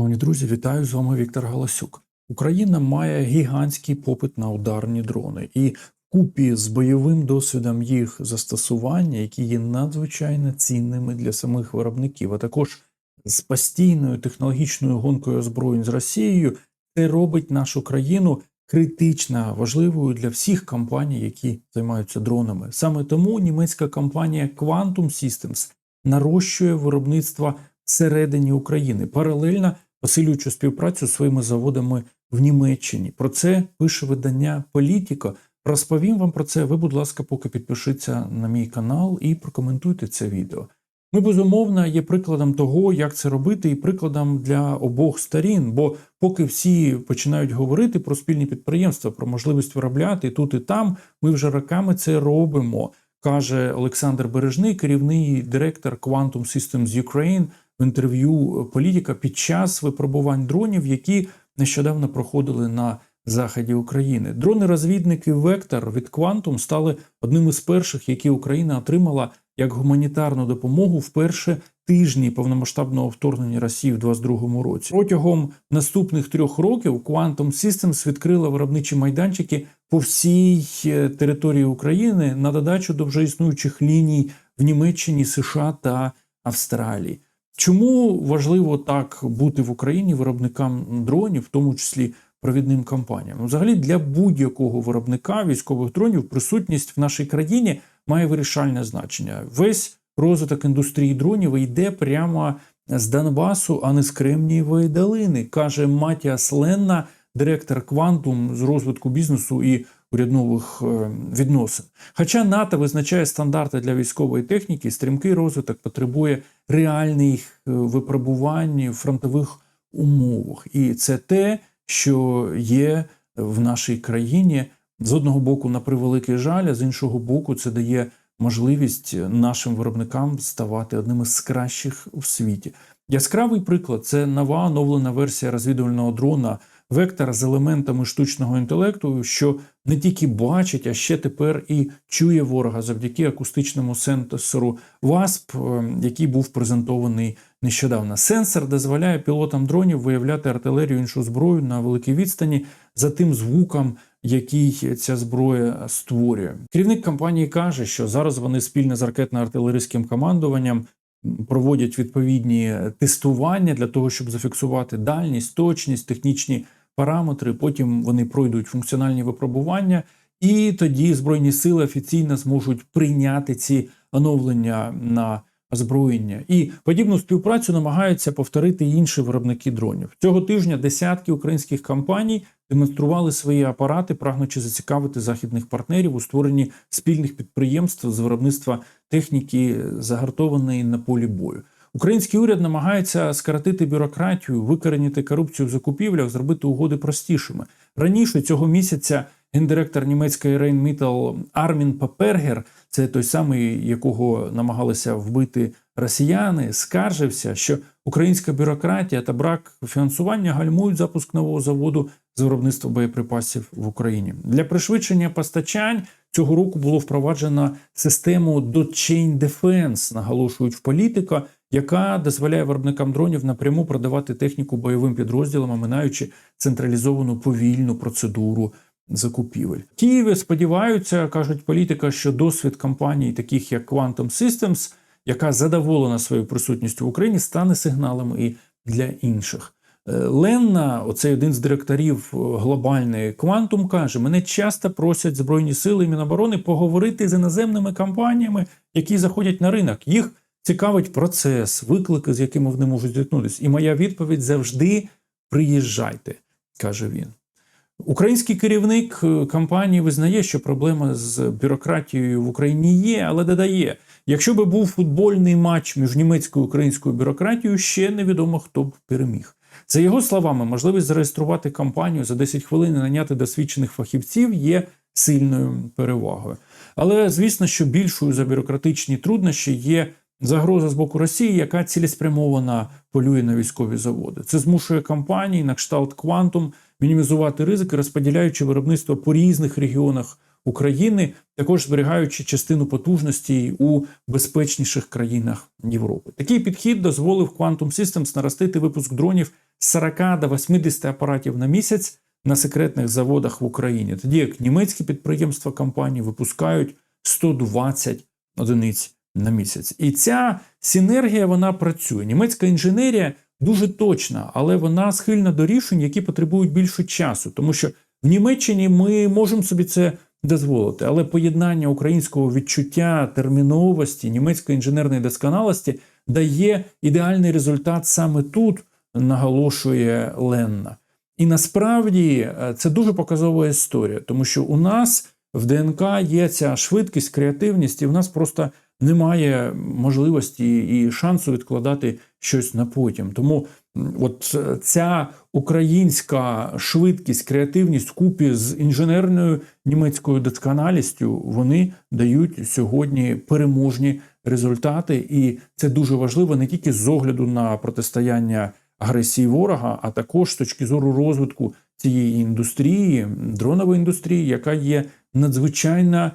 Шановні друзі, вітаю з вами Віктор Галасюк. Україна має гігантський попит на ударні дрони, і купі з бойовим досвідом їх застосування, які є надзвичайно цінними для самих виробників, а також з постійною технологічною гонкою озброєнь з Росією, це робить нашу країну критично важливою для всіх компаній, які займаються дронами. Саме тому німецька компанія Quantum Systems нарощує виробництво всередині України, паралельно посилюючи співпрацю з своїми заводами в Німеччині. Про це пише видання Політіко. Розповім вам про це. Ви, будь ласка, поки підпишіться на мій канал і прокоментуйте це відео. Ми безумовно є прикладом того, як це робити, і прикладом для обох сторін. Бо поки всі починають говорити про спільні підприємства, про можливість виробляти тут і там, ми вже роками це робимо, каже Олександр Бережний, керівний директор Quantum Systems Ukraine інтерв'ю політика під час випробувань дронів, які нещодавно проходили на заході України. Дрони-розвідники Вектор від Quantum стали одним із перших, які Україна отримала як гуманітарну допомогу в перші тижні повномасштабного вторгнення Росії в 2022 році. Протягом наступних трьох років Quantum Systems відкрила виробничі майданчики по всій е, території України на додачу до вже існуючих ліній в Німеччині, США та Австралії. Чому важливо так бути в Україні виробникам дронів, в тому числі провідним компаніям? Ну, Взагалі для будь-якого виробника військових дронів присутність в нашій країні має вирішальне значення. Весь розвиток індустрії дронів йде прямо з Донбасу, а не з Кремнієвої долини, каже Матіас Ленна, директор Квантум з розвитку бізнесу і урядових е, відносин. Хоча НАТО визначає стандарти для військової техніки, стрімкий розвиток потребує реальних е, випробувань в фронтових умовах, і це те, що є в нашій країні з одного боку на превеликий жаль, а з іншого боку, це дає можливість нашим виробникам ставати одним із кращих у світі. Яскравий приклад це нова оновлена версія розвідувального дрона Вектор з елементами штучного інтелекту, що не тільки бачить, а ще тепер і чує ворога завдяки акустичному сенсору WASP, який був презентований нещодавно. Сенсор дозволяє пілотам дронів виявляти артилерію іншу зброю на великій відстані за тим звуком, який ця зброя створює. Керівник компанії каже, що зараз вони спільно з ракетно-артилерійським командуванням проводять відповідні тестування для того, щоб зафіксувати дальність, точність, технічні параметри. Потім вони пройдуть функціональні випробування, і тоді збройні сили офіційно зможуть прийняти ці оновлення на озброєння. І подібну співпрацю намагаються повторити інші виробники дронів. Цього тижня десятки українських компаній демонстрували свої апарати, прагнучи зацікавити західних партнерів у створенні спільних підприємств з виробництва техніки, загартованої на полі бою. Український уряд намагається скоротити бюрократію, викоренити корупцію в закупівлях, зробити угоди простішими. Раніше цього місяця гендиректор німецької Рейнмітал Армін Папергер, це той самий, якого намагалися вбити росіяни, скаржився, що українська бюрократія та брак фінансування гальмують запуск нового заводу з виробництва боєприпасів в Україні. Для пришвидшення постачань цього року було впроваджено систему Chain Defense, наголошують в політика яка дозволяє виробникам дронів напряму продавати техніку бойовим підрозділам, оминаючи централізовану повільну процедуру закупівель. Києві сподіваються, кажуть політика, що досвід компаній, таких як Quantum Systems, яка задоволена своєю присутністю в Україні, стане сигналом і для інших. Е, Ленна, оцей один з директорів глобальної Quantum, каже: мене часто просять Збройні сили і Міноборони поговорити з іноземними компаніями, які заходять на ринок. Їх цікавить процес, виклики, з якими вони можуть зіткнутися. І моя відповідь завжди приїжджайте, каже він. Український керівник е, компанії визнає, що проблема з бюрократією в Україні є, але додає: якщо би був футбольний матч між німецькою і українською бюрократією, ще невідомо хто б переміг. За його словами, можливість зареєструвати компанію за 10 хвилин і наняти досвідчених фахівців є сильною перевагою. Але звісно, що більшою за бюрократичні труднощі є Загроза з боку Росії, яка цілеспрямована полює на військові заводи. Це змушує компанії на кшталт Квантум мінімізувати ризики, розподіляючи виробництво по різних регіонах України, також зберігаючи частину потужності у безпечніших країнах Європи. Такий підхід дозволив Quantum Systems наростити випуск дронів з 40 до 80 апаратів на місяць на секретних заводах в Україні, тоді як німецькі підприємства компанії випускають 120 одиниць на місяць. І ця синергія вона працює. Німецька інженерія дуже точна, але вона схильна до рішень, які потребують більше часу, тому що в Німеччині ми можемо собі це дозволити, але поєднання українського відчуття терміновості, німецької інженерної досконалості дає ідеальний результат саме тут, наголошує Ленна. І насправді е, це дуже показова історія, тому що у нас в ДНК є ця швидкість, креативність, і в нас просто немає можливості і шансу відкладати щось на потім. Тому от е, ця українська швидкість, креативність купі з інженерною німецькою досконалістю вони дають сьогодні переможні результати, і це дуже важливо не тільки з огляду на протистояння агресії ворога, а також з точки зору розвитку цієї індустрії, дронової індустрії, яка є надзвичайно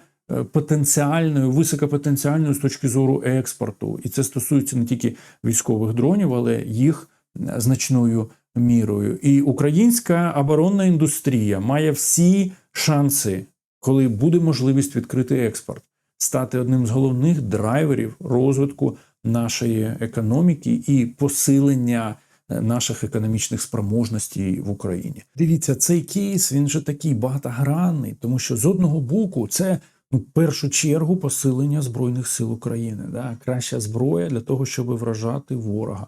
потенціальною, високопотенціальною з точки зору експорту. І це стосується не тільки військових дронів, але їх е, значною мірою. І українська оборонна індустрія має всі шанси, коли буде можливість відкрити експорт, стати одним з головних драйверів розвитку нашої економіки і посилення е, наших економічних спроможностей в Україні. Дивіться, цей кейс він же такий багатогранний, тому що з одного боку це в першу чергу посилення збройних сил України, да? краща зброя для того, щоб вражати ворога.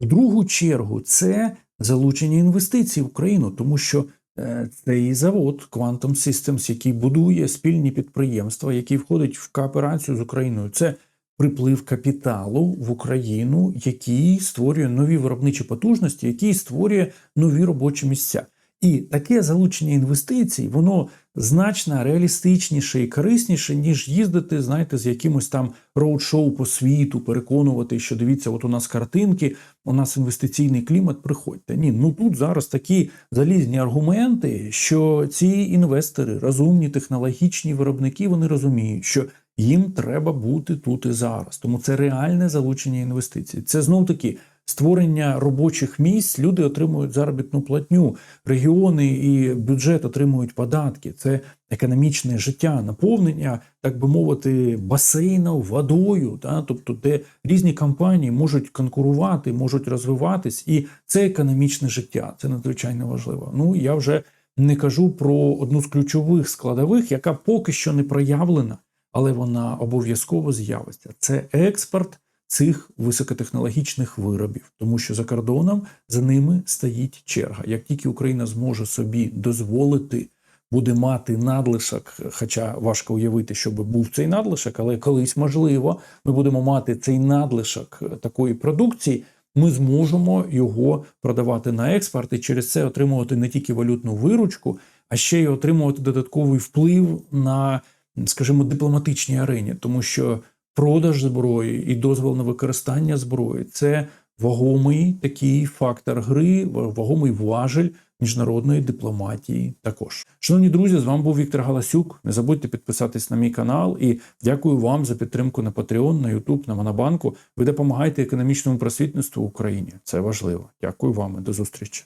В другу чергу це залучення інвестицій в Україну, тому що е, цей завод Quantum Systems, який будує спільні підприємства, який входить в кооперацію з Україною, це приплив капіталу в Україну, який створює нові виробничі потужності, який створює нові робочі місця. І таке залучення інвестицій, воно значно реалістичніше і корисніше, ніж їздити, знаєте, з якимось там роуд-шоу по світу, переконувати, що дивіться, от у нас картинки, у нас інвестиційний клімат, приходьте. Ні, ну тут зараз такі залізні аргументи, що ці інвестори, розумні технологічні виробники, вони розуміють, що їм треба бути тут і зараз. Тому це реальне залучення інвестицій. Це знов таки створення робочих місць. Люди отримують заробітну платню, регіони і бюджет отримують податки. Це економічне життя, наповнення, так би мовити, басейну водою, та тобто, де різні компанії можуть конкурувати, можуть розвиватись, і це економічне життя. Це надзвичайно важливо. Ну я вже не кажу про одну з ключових складових, яка поки що не проявлена, але вона обов'язково з'явиться. Це експорт цих високотехнологічних виробів, тому що за кордоном за ними стоїть черга. Як тільки Україна зможе собі дозволити, буде мати надлишок, хоча важко уявити, щоб був цей надлишок, але колись можливо, ми будемо мати цей надлишок такої продукції. Ми зможемо його продавати на експорт і через це отримувати не тільки валютну виручку, а ще й отримувати додатковий вплив на, скажімо, дипломатичній арені, тому що продаж зброї і дозвол на використання зброї це вагомий такий фактор гри, вагомий важель міжнародної дипломатії. Також, шановні друзі, з вами був Віктор Галасюк. Не забудьте підписатись на мій канал і дякую вам за підтримку на Patreon, на YouTube, на Монобанку. Ви допомагаєте економічному просвітництву в Україні. Це важливо. Дякую вам і до зустрічі.